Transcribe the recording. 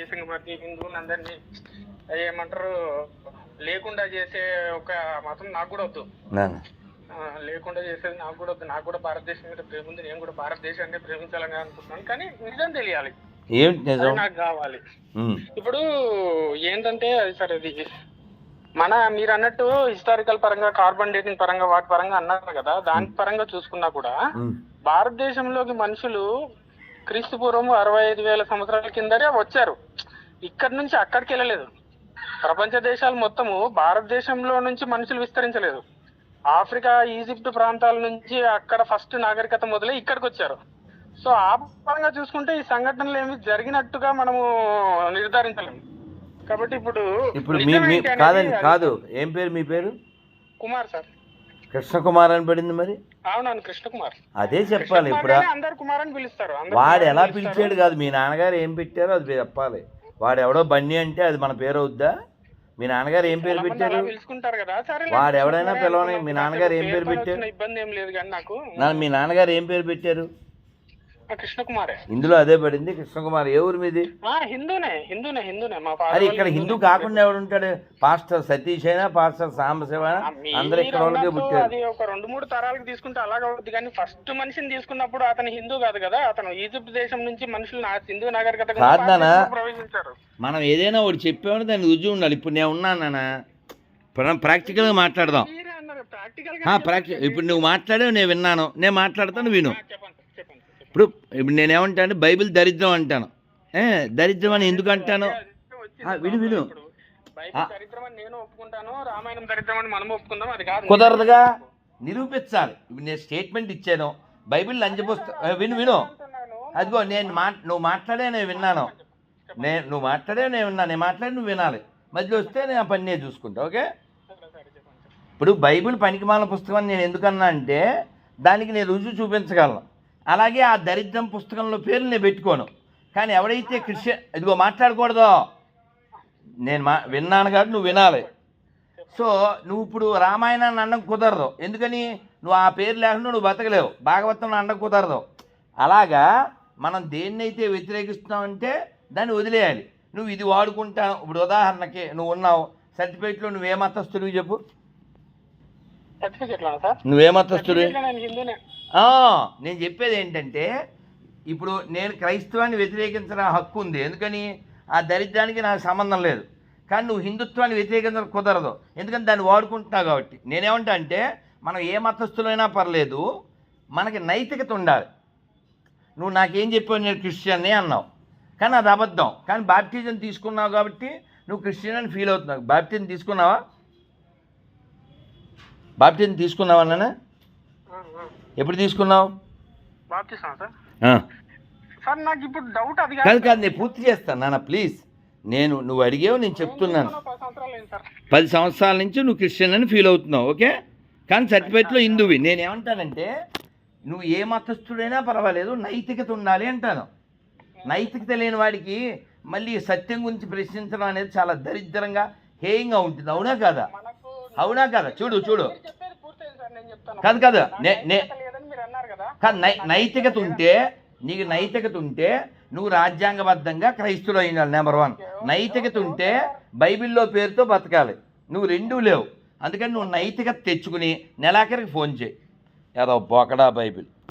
దేశంగా ప్రతి హిందువుని అందరినీ ఏమంటారు లేకుండా చేసే ఒక మతం నాకు కూడా వద్దు. లేకుండా చేసేది నాకు కూడా వద్దు. నాకు కూడా భారతదేశం మీద ప్రేమ ఉంది. నేను కూడా భారతదేశాన్ని ప్రేమించాలని అనుకుంటున్నాను. కానీ నిజం తెలియాలి. అది నాకు కావాలి. ఇప్పుడు ఏంటంటే అది సరే ఇది మన మీరు అన్నట్టు హిస్టారికల్ పరంగా కార్బన్ డేటింగ్ పరంగా వాటి పరంగా అన్నారు కదా. దాని పరంగా చూసుకున్నా కూడా భారతదేశంలోకి మనుషులు క్రీస్తు పూర్వం అరవై ఐదు వేల సంవత్సరాల కిందనే వచ్చారు. ఇక్కడి నుంచి అక్కడికి వెళ్ళలేదు. ప్రపంచ దేశాలు మొత్తము భారతదేశంలో నుంచి మనుషులు విస్తరించలేదు. ఆఫ్రికా ఈజిప్ట్ ప్రాంతాల నుంచి అక్కడ ఫస్ట్ నాగరికత మొదలై ఇక్కడికి వచ్చారు. సో ఆ పరంగా చూసుకుంటే ఈ సంఘటనలు ఏమి జరిగినట్టుగా మనము నిర్ధారించలేము కాబట్టి ఇప్పుడు కాదండి కాదు. ఏం పేరు మీ పేరు? కుమార్ సార్. కృష్ణకుమార్ అని పడింది మరి? అవునవును కృష్ణ కుమార్ అదే చెప్పాలి ఇప్పుడు. కృష్ణ కుమార్ అందరు కుమార్ అని పిలుస్తారు. అందరు వాడు ఎలా. పిలిచాడు కాదు మీ నాన్నగారు ఏం పెట్టారో అది చెప్పాలి. వాడు ఎవడో బన్నీ అంటే అది మన పేరు అవుద్దా? మీ నాన్నగారు ఏం పేరు పెట్టారు? వాడు ఎవడైనా పిలవని. మీ నాన్నగారు ఏం పేరు పెట్టారు? ఇబ్బంది ఏం లేదు కానీ నాకు. నా మీ నాన్నగారు ఏం పేరు పెట్టారు? ఆ కృష్ణ కుమారే ఇందులో అదే పడింది కృష్ణకుమార్. ఏ ఊరు మీది? ఆ హిందూనే హిందూనే హిందూనే. మా అది ఇక్కడ హిందూ. కాకుండా ఎవడు ఉంటాడు పాస్టర్ సతీష్ అయినా పాస్టర్ సాంబశివ అందరు ఇక్కడ వాళ్ళకే అన్నట్టు పుట్టారు. అది ఒక రెండు మూడు తరాలకు తీసుకుంటే అలాగే అవుద్ది. కానీ ఫస్ట్ మనిషిని తీసుకున్నప్పుడు అతను హిందూ కాదు కదా. అతను ఈజిప్ట్ దేశం నుంచి మనుషులు హిందూ నాగరికత ప్రవేశించారు. మనం ఏదైనా ఒకటి చెప్పామని దాన్ని రుజువు ఉండాలి. ఇప్పుడు నేను ఉన్నాను నాన్న. ఇప్పుడు ప్రాక్టికల్గా మాట్లాడదాం. ప్రాక్టికల్ ఇప్పుడు నువ్వు మాట్లాడావు నేను విన్నాను. నేను మాట్లాడతాను విను. ఇప్పుడు ఇప్పుడు నేనేమంటా అంటే బైబిల్ దరిద్రం అంటాను. ఏ దరిద్రం అని ఎందుకు అంటాను? విను, విను. కుదరదుగా? నిరూపించాలి. ఇప్పుడు నేను స్టేట్మెంట్ ఇచ్చాను బైబిల్ లంచ పుస్తకం విను విను. అదిగో నేను మా నువ్వు మాట్లాడే నేను విన్నాను. నేను నువ్వు మాట్లాడే నేను విన్నాను నేను మాట్లాడి నువ్వు వినాలి. మధ్యలో వస్తే నేను ఆ పని నేను చూసుకుంటా ఓకే. ఇప్పుడు బైబిల్ పనికిమాల పుస్తకం నేను ఎందుకన్నా అంటే దానికి నేను రుజువు చూపించగలను. అలాగే ఆ దరిద్రం పుస్తకంలో పేర్లు నేను పెట్టుకోను. కానీ ఎవడైతే క్రిస్టియన్ ఇదిగో మాట్లాడకూడదు. నేను మా విన్నాను కాబట్టి నువ్వు వినాలి. సో నువ్వు ఇప్పుడు రామాయణాన్ని అనడం కుదరదు. ఎందుకని? నువ్వు ఆ పేరు లేకుండా నువ్వు బతకలేవు. భాగవతం అనడం కుదరదు. అలాగా మనం దేన్నైతే వ్యతిరేకిస్తున్నావంటే దాన్ని వదిలేయాలి. నువ్వు ఇది వాడుకుంటాను ఇప్పుడు ఉదాహరణకి నువ్వు ఉన్నావు. సర్టిఫికేట్లో నువ్వే మతస్థుడివి చెప్పు? సర్టిఫికెట్ నేను నేను చెప్పేది ఏంటంటే ఇప్పుడు నేను క్రైస్తవాన్ని వ్యతిరేకించిన హక్కు ఉంది. ఎందుకని? ఆ దరిద్రానికి నాకు సంబంధం లేదు. కానీ నువ్వు హిందుత్వాన్ని వ్యతిరేకించడం కుదరదు. ఎందుకంటే దాన్ని వాడుకుంటున్నావు కాబట్టి. నేనేమంటా అంటే మనం ఏ మతస్థులైనా పర్లేదు మనకి నైతికత ఉండాలి. నువ్వు నాకేం చెప్పావు? నేను క్రిస్టియన్ని అన్నావు. కానీ అది అబద్ధం. కానీ బాప్టిజం తీసుకున్నావు కాబట్టి నువ్వు క్రిస్టియన్ అని ఫీల్ అవుతున్నావు. బాప్టిజం తీసుకున్నావా? బాప్టిజం తీసుకున్నావా నాన్న ఎప్పుడు తీసుకున్నావు? కాదు కాదు నేను పూర్తి చేస్తాను నాన్న ప్లీజ్ నేను నువ్వు అడిగావు నేను చెప్తున్నాను. పది సంవత్సరాలు నుంచి నువ్వు క్రిస్టియన్ అని ఫీల్ అవుతున్నావు ఓకే? కానీ సర్టిఫికేట్లో హిందువి. నేను ఏమంటానంటే నువ్వు ఏ మతస్థుడైనా పర్వాలేదు నైతికత ఉండాలి అంటాను. నైతికత లేని వాడికి మళ్ళీ సత్యం గురించి ప్రశ్నించడం అనేది చాలా దరిద్రంగా హేయంగా ఉంటుంది. అవునా కాదా? అవునా కాదా? చూడు చూడు. కాదు కాదు. నే నైతికత ఉంటే నీకు నైతికత ఉంటే నువ్వు రాజ్యాంగబద్ధంగా క్రైస్తుడు అయినాడు నెంబర్ వన్ నైతికత ఉంటే బైబిల్లో పేరుతో బతకాలి. నువ్వు రెండూ లేవు. అందుకని నువ్వు నైతికత తెచ్చుకుని నెలాఖరికి ఫోన్ చేయి. ఏదో బొకడా బైబిల్.